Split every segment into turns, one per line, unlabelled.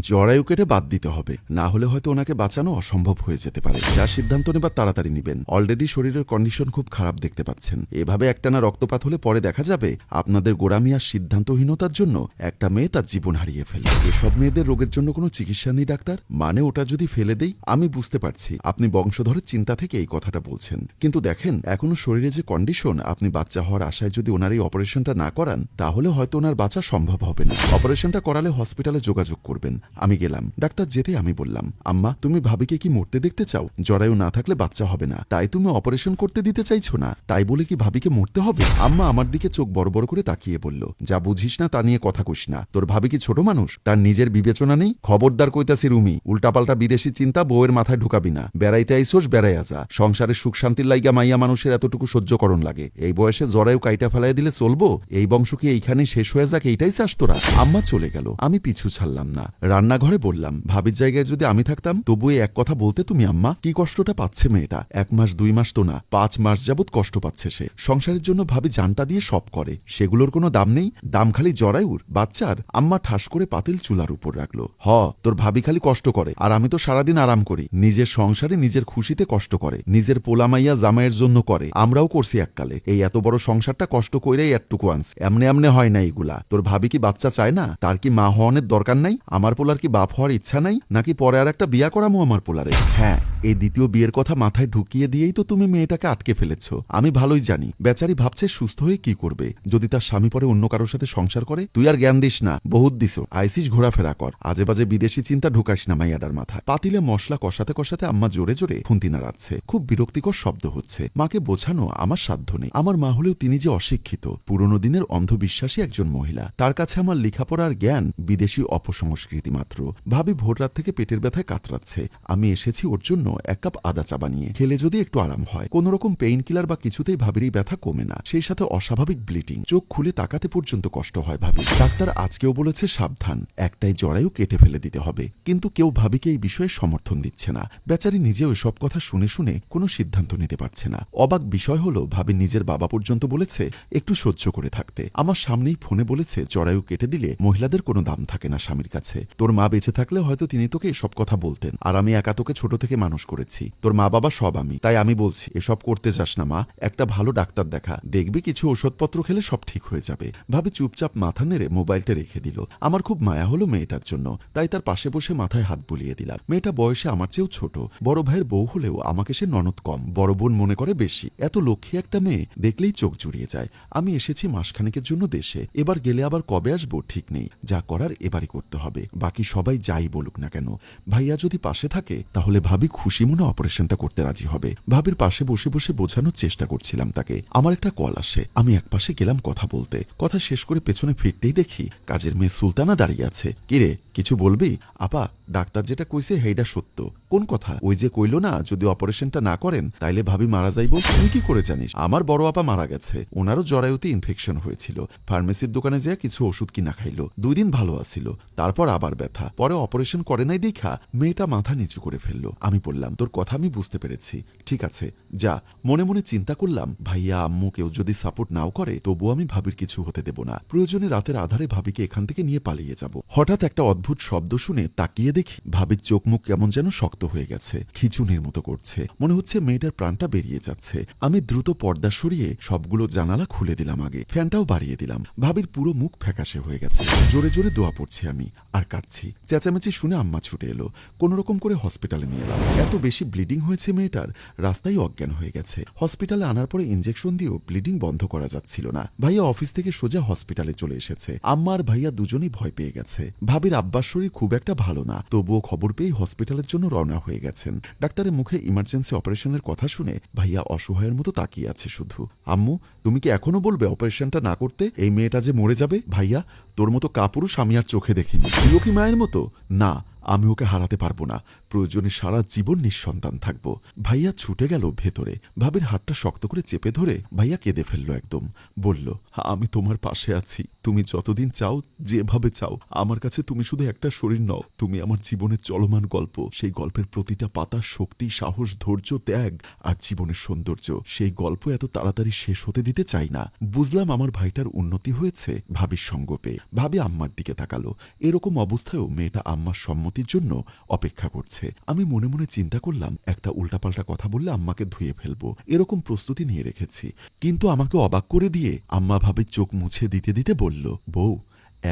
জরায়ু কেটে বাদ দিতে হবে। না হলে হয়তো ওনাকে বাঁচানো অসম্ভব হয়ে যেতে পারে। যা সিদ্ধান্ত নেবার তাড়াতাড়ি নিবেন। অলরেডি শরীরের কন্ডিশন খুব খারাপ দেখতে পাচ্ছেন। এভাবে একটানা রক্তপাত হলে পরে দেখা যাবে আপনাদের গোড়ামি আর সিদ্ধান্তহীনতার জন্য একটা মেয়ে তার জীবন হারিয়ে ফেলে। এসব মেয়েদের রোগের জন্য কোনো চিকিৎসা নেই, ডাক্তার? মানে ওটা যদি ফেলে দেই? আমি বুঝতে পারছি। আপনি বংশধরের চিন্তা থেকে এই কথাটা বলছেন। কিন্তু দেখেন, এখনও শরীরে যে কন্ডিশন আপনি বাচ্চা হওয়ার আশায় যদি ওনার এই অপারেশনটা না করান, তাহলে হয়তো ওনার বাঁচা সম্ভব হবে না। অপারেশনটা করালে হসপিটালে যোগাযোগ করবেন। আমি গেলাম। ডাক্তার যেতে আমি বললাম, আম্মা, তুমি ভাবিকে কি মরতে দেখতে চাও? জরায়ু না থাকলে বাচ্চা হবে না। তাই তুমি অপারেশন করতে দিতে চাইছো না। তাই বলে কি ভাবিকে মরতে হবে? আম্মা আমার দিকে চোখ বড় বড় করে তাকিয়ে বলল, যা বুঝিস না তা নিয়ে কথা কইস না। তোর ভাবি কি ছোট মানুষ? তার নিজের বিবেচনা নেই? খবরদার কইতাছি রুমি, উল্টাপাল্টা বিদেশি চিন্তা বউয়ের মাথায় ঢুকাবি না। বেড়াইতে আইসোস বেড়াই আসা সংসারের সুখ শান্তির লাইগা মাইয়া মানুষের এতটুকু সহ্যকরণ লাগে। এই বয়সে জরায়ু কাইটা ফেলাই দিলে চলবো? এই বংশ কি এইখানে শেষ হয়ে যাক? এইটাই চাস তোরা? আম্মা চলে গেল। আমি পিছু ছাড়লাম না। রান্নাঘরে বললাম, ভাবির জায়গায় যদি আমি থাকতাম তবু এক কথা বলতে তুমি, আম্মা। কি কষ্টটা পাচ্ছে মেয়েটা? এক মাস, দুই মাস তো না। পাঁচ মাস যাবৎ কষ্ট পাচ্ছে সে। সংসারের জন্য ভাবি জানটা দিয়ে সব করে। সেগুলোর কোনো দাম নেই। দাম খালি জরায়ুর বাচ্চার আম্মা ঠাস করে পাতিল চুলার উপর রাখল। হ, তোর ভাবি খালি কষ্ট করে। আর আমি তো সারাদিন আরাম করি। নিজের সংসারে নিজের খুশিতে কষ্ট করে। নিজের পোলামাইয়া জামাইয়ের জন্য করে। আমরাও করছি এককালে। এই এত বড় সংসারটা কষ্ট কইরেই একটুকু আনস এমনে এমনে হয় না এগুলা। তোর ভাবি কি বাচ্চা চায় না? তার কি মা হওয়ানের দরকার নাই? আমার পোলার কি বাপ হওয়ার ইচ্ছা নাই? নাকি পরে আর একটা বিয়া করামো আমার পোলারে? হ্যাঁ এই দ্বিতীয় বিয়ের কথা মাথায় ঢুকিয়ে দিয়েই তো তুমি মেয়েটাকে আটকে ফেলেছ। আমি ভালোই জানি, বেচারি ভাবছে সুস্থ হয়ে কি করবে। যদি তার স্বামী পরে অন্য কারোর সাথে সংসার করে, তুই আর জ্ঞান দিস না। বহুত দিস আইসিস ঘোরাফেরা কর। আজে বাজে বিদেশি চিন্তা ঢুকাস না মাইয়াডার মাথায়। পাতিলে মশলা কষাতে কষাতে আম্মা জোরে জোরে খুন্তি নাড়াচ্ছে খুব বিরক্তিকর শব্দ হচ্ছে। মাকে বোঝানো আমার সাধ্য নেই। আমার মা হলেও তিনি যে অশিক্ষিত, পুরনো দিনের অন্ধবিশ্বাসী একজন মহিলা। তার কাছে আমার লেখাপড়ার জ্ঞান বিদেশি অপসংস্কৃতি। মাত্র। ভাবি ভোর রাত থেকে পেটের ব্যথায় কাতরাচ্ছে। আমি এসেছি ওর জন্য এক কাপ আদা চা বানিয়ে। খেলে যদি একটু আরাম হয়। কোন রকম পেইন কিলার বা কিছুতেই ভাবির এই ব্যথা কমে না। সেই সাথে অস্বাভাবিক ব্লিডিং চোখ খুলে তাকাতে পর্যন্ত কষ্ট হয় ভাবি। ডাক্তার আজকেও বলেছে সাবধান। একটাই জরায়ু কেটে ফেলে দিতে হবে। কিন্তু কেউ ভাবিকে এই বিষয়ে সমর্থন দিচ্ছে না। বেচারি নিজেও এসব কথা শুনে শুনে কোনো সিদ্ধান্ত নিতে পারছে না। অবাক বিষয় হলো, ভাবি নিজের বাবা পর্যন্ত বলেছে, একটু সহ্য করে থাকতে। আমার সামনেই ফোনে বলেছে, জরায়ু কেটে দিলে মহিলাদের কোনো দাম থাকে না স্বামীর কাছে। তোর মা বেঁচে থাকলে হয়তো তিনি তোকে এসব কথা বলতেন। আর আমি একা তোকে ছোট থেকে মানুষ করেছি। তোর মা বাবা সব আমি। তাই আমি বলছি, এসব করতে যাস না, মা। একটা ভালো ডাক্তার দেখা। দেখবি কিছু ওষুধপত্র খেলে সব ঠিক হয়ে যাবে। ভাবি চুপচাপ মাথা নেড়ে মোবাইলটা রেখে দিল। আমার খুব মায়া হলো মেয়েটার জন্য। তাই তার পাশে বসে মাথায় হাত বুলিয়ে দিলাম। মেয়েটা বয়সে আমার চেয়েও ছোট। বড় ভাইয়ের বউ হলেও আমাকে সে ননদ কম। বড় বোন মনে করে বেশি। এত লক্ষ্মী একটা মেয়ে দেখলেই চোখ জুড়িয়ে যায়। আমি এসেছি মাসখানেকের জন্য দেশে। এবার গেলে আবার কবে আসব ঠিক নেই। যা করার এবারই করতে হবে। বাকি সবাই যাই বলুক না কেন, ভাইয়া যদি পাশে থাকে, তাহলে ভাবি খুশি মনে অপারেশনটা করতে রাজি হবে। ভাবির পাশে বসে বসে বোঝানোর চেষ্টা করছিলাম তাকে। আমার একটা কল আসে, আমি এক পাশে গেলাম কথা বলতে। কথা শেষ করে পেছনে ফিরতেই দেখি কাজের মেয়ে সুলতানা দাঁড়িয়ে আছে। কিরে, কিছু বলবি? আপা ডাক্তার যেটা কইছে হেইডা সত্য। কোন কথা? ওই যে কইল না, যদি অপারেশনটা না করেন, তাইলে ভাবি মারা যাইব। তুই কি করে জানিস? আমার বড় আপা মারা গেছে। ওনারও জরায়ুতে ইনফেকশন হয়েছিল। ফার্মেসির দোকানে যেয়ে কিছু ওষুধ কিনা খাইলো। দুই দিন ভালো আছিল। তারপর আবার ব্যথা। পরে অপারেশন করে নাই দেখা, মেয়েটা মাথা নিচু করে ফেলল। আমি বললাম, তোর কথা আমি বুঝতে পেরেছি। ঠিক আছে, যা। মনে মনে চিন্তা করলাম, ভাইয়া, আম্মু কেউ যদি সাপোর্ট নাও করে, তবুও আমি ভাবির কিছু হতে দেব না। প্রয়োজনে রাতের আধারে ভাবিকে এখান থেকে নিয়ে পালিয়ে যাব। হঠাৎ একটা অদ্ভুত শব্দ শুনে তাকিয়ে দেখি, ভাবির চোখ মুখ কেমন যেন শক্ত হয়ে গেছে, খিচুনির মতো করছে। মনে হচ্ছে মেয়েটার প্রাণটা বেরিয়ে যাচ্ছে। আমি দ্রুত পর্দা সরিয়ে সবগুলো জানালা খুলে দিলাম আগে। ফ্যানটাও বাড়িয়ে দিলাম। ভাবির পুরো মুখ ফ্যাকাশে হয়ে গেছে। জোরে জোরে দোয়া পড়ছি আমি। আর কাঁদছি। চেঁচামেচি শুনে আম্মা ছুটে এলো। কোন রকম করে হসপিটালে নিয়ে এলাম। এত বেশি ব্লিডিং হয়েছে মেয়েটার, রাস্তায় অজ্ঞান হয়ে গেছে। হসপিটালে আনার পরে ইঞ্জেকশন দিয়েও ব্লিডিং বন্ধ করা যাচ্ছিল না। ভাইয়া অফিস থেকে সোজা হসপিটালে চলে এসেছে। আম্মা আর ভাইয়া দুজনেই ভয় পেয়ে গেছে। ভাবির আব্বার শরীর খুব একটা ভালো না। তবুও খবর পেয়ে হসপিটালের জন্য রওনা হয়ে গেছেন। ডাক্তারের মুখে ইমার্জেন্সি অপারেশনের কথা শুনে ভাইয়া অসহায়ের মতো তাকিয়ে আছে শুধু। আম্মু, তুমি কি এখনও বলবে অপারেশনটা না করতে? এই মেয়েটা যে মরে যাবে? ভাইয়া, তোর মতো কাপুরুষ আমি আর চোখে দেখিনি। লোকি মায়ের মতো? না আমি ওকে হারাতে পারব না। প্রয়োজনে সারা জীবন নিঃসন্তান থাকব। ভাইয়া ছুটে গেল ভেতরে। ভাবির হাতটা শক্ত করে চেপে ধরে ভাইয়া কেঁদে ফেলল একদম। বলল, আমি তোমার পাশে আছি। তুমি যতদিন চাও, যেভাবে চাও। আমার কাছে তুমি শুধু একটা শরীর নও। তুমি আমার জীবনের চলমান গল্প। সেই গল্পের প্রতিটা পাতা শক্তি, সাহস, ধৈর্য, ত্যাগ আর জীবনের সৌন্দর্য। সেই গল্প এত তাড়াতাড়ি শেষ হতে দিতে চাই না। বুঝলাম আমার ভাইটার উন্নতি হয়েছে ভাবির সঙ্গ পেয়ে ভাবি আম্মার দিকে তাকালো। এরকম অবস্থায়ও মেয়েটা আম্মার সম্মতির জন্য অপেক্ষা করছে। আমি মনে মনে চিন্তা করলাম, একটা উল্টাপাল্টা কথা বললে আম্মাকে ধুয়ে ফেলব। এরকম প্রস্তুতি নিয়ে রেখেছি। কিন্তু আমাকে অবাক করে দিয়ে আম্মা ভাবে চোখ মুছে দিতে দিতে বলল, বউ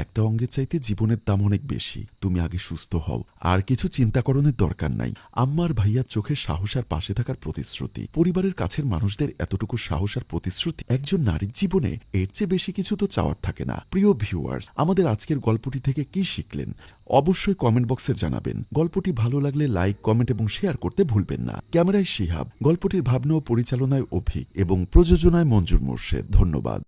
একটা অঙ্গের চাইতে জীবনের দাম অনেক বেশি। তুমি আগে সুস্থ হও। আর কিছু চিন্তাকরণের দরকার নাই। আম্মার ভাইয়ার চোখে সাহস আর পাশে থাকার প্রতিশ্রুতি। পরিবারের কাছের মানুষদের এতটুকু সাহস আর প্রতিশ্রুতি, একজন নারীর জীবনে এর চেয়ে বেশি কিছু তো চাওয়ার থাকে না। প্রিয় ভিউয়ার্স, আমাদের আজকের গল্পটি থেকে কি শিখলেন? অবশ্যই কমেন্ট বক্সে জানাবেন। গল্পটি ভালো লাগলে লাইক, কমেন্ট এবং শেয়ার করতে ভুলবেন না। ক্যামেরায় শিহাব। গল্পটির ভাবনা ও পরিচালনায় অভি এবং প্রযোজনায় মঞ্জুর মোর্শেদ। ধন্যবাদ।